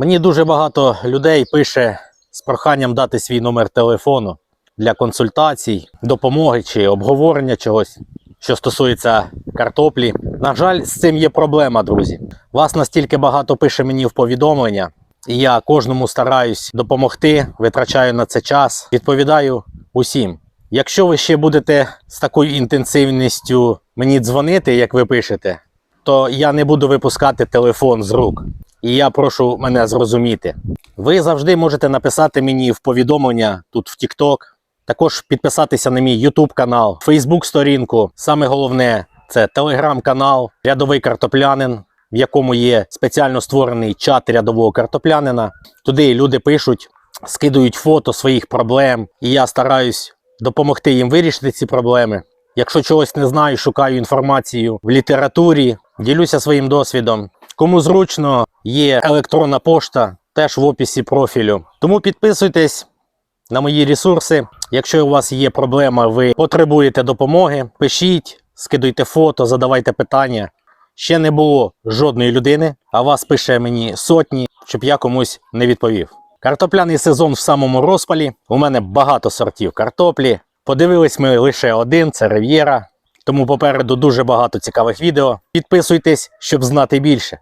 Мені дуже багато людей пише з проханням дати свій номер телефону для консультацій, допомоги чи обговорення чогось, що стосується картоплі. На жаль, з цим є проблема, друзі. Вас настільки багато пише мені в повідомлення, і я кожному стараюсь допомогти, витрачаю на це час, відповідаю усім. Якщо ви ще будете з такою інтенсивністю мені дзвонити, як ви пишете, то я не буду випускати телефон з рук. І я прошу мене зрозуміти. Ви завжди можете написати мені в повідомлення тут в TikTok, також підписатися на мій YouTube канал, Facebook сторінку. Саме головне це Telegram канал, рядовий картоплянин, в якому є спеціально створений чат рядового картоплянина. Туди люди пишуть, скидують фото своїх проблем, і я стараюсь допомогти їм вирішити ці проблеми. Якщо чогось не знаю, шукаю інформацію в літературі, ділюся своїм досвідом. Кому зручно, є електронна пошта теж в описі профілю. Тому підписуйтесь на мої ресурси. Якщо у вас є проблема, ви потребуєте допомоги, пишіть, скидуйте фото, задавайте питання. Ще не було жодної людини, а вас пише мені сотні, щоб я комусь не відповів. Картопляний сезон в самому розпалі. У мене багато сортів картоплі. Подивились ми лише один це Рив'єра. Тому попереду дуже багато цікавих відео. Підписуйтесь, щоб знати більше.